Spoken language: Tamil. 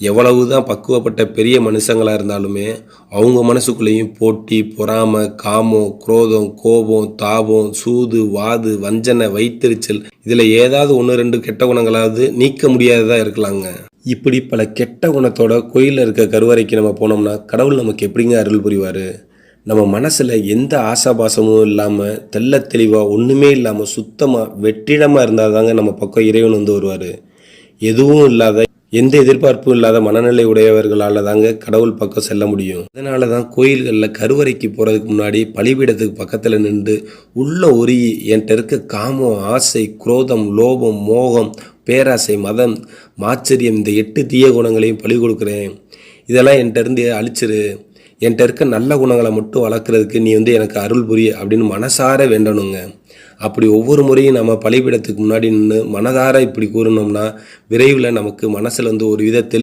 எவ்வளவு தான் பக்குவப்பட்ட பெரிய மனுஷங்களாக இருந்தாலுமே அவங்க மனசுக்குள்ளேயும் போட்டி பொறாம காமம் குரோதம் கோபம் தாபம் சூது வாது வஞ்சனை வைத்தெரிச்சல் இதில் ஏதாவது ஒன்று ரெண்டு கெட்ட குணங்களாவது நீக்க முடியாததாக இருக்கலாங்க. இப்படி பல கெட்ட குணத்தோட கோயிலில் இருக்க கருவறைக்கு நம்ம போனோம்னா கடவுள் நமக்கு எப்படிங்க அருள் புரிவார்? நம்ம மனசில் எந்த ஆசாபாசமும் இல்லாமல் தெள்ள தெளிவாக ஒன்றுமே இல்லாமல் சுத்தமாக வெற்றிடமாக இருந்தால் தாங்க நம்ம பக்கம் இறைவன் வந்து வருவார். எதுவும் இல்லாத எந்த எதிர்பார்ப்பும் இல்லாத மனநிலை உடையவர்களால் தாங்க கடவுள் பக்கம் செல்ல முடியும். அதனால தான் கோயில்களில் கருவறைக்கு போகிறதுக்கு முன்னாடி பலிபீடத்துக்கு பக்கத்தில் நின்று உள்ள உருகி என்கிட்ட இருக்க காமம் ஆசை குரோதம் லோபம் மோகம் பேராசை மதம் மாச்சரியம் இந்த எட்டு தீய குணங்களையும் பலி கொடுக்குறேன். இதெல்லாம் என்கிட்ட இருந்து அழிச்சிரு. என்கிட்ட இருக்க நல்ல குணங்களை மட்டும் வளர்க்குறதுக்கு நீ வந்து எனக்கு அருள் புரிய அப்படின்னு மனசார வேண்டணுங்க. அப்படி ஒவ்வொரு முறையும் நம்ம பலிபீடத்துக்கு முன்னாடி நின்று மனதார இப்படி கூறினோம்னா விரைவில் நமக்கு மனசில் வந்து ஒரு விதத்தில்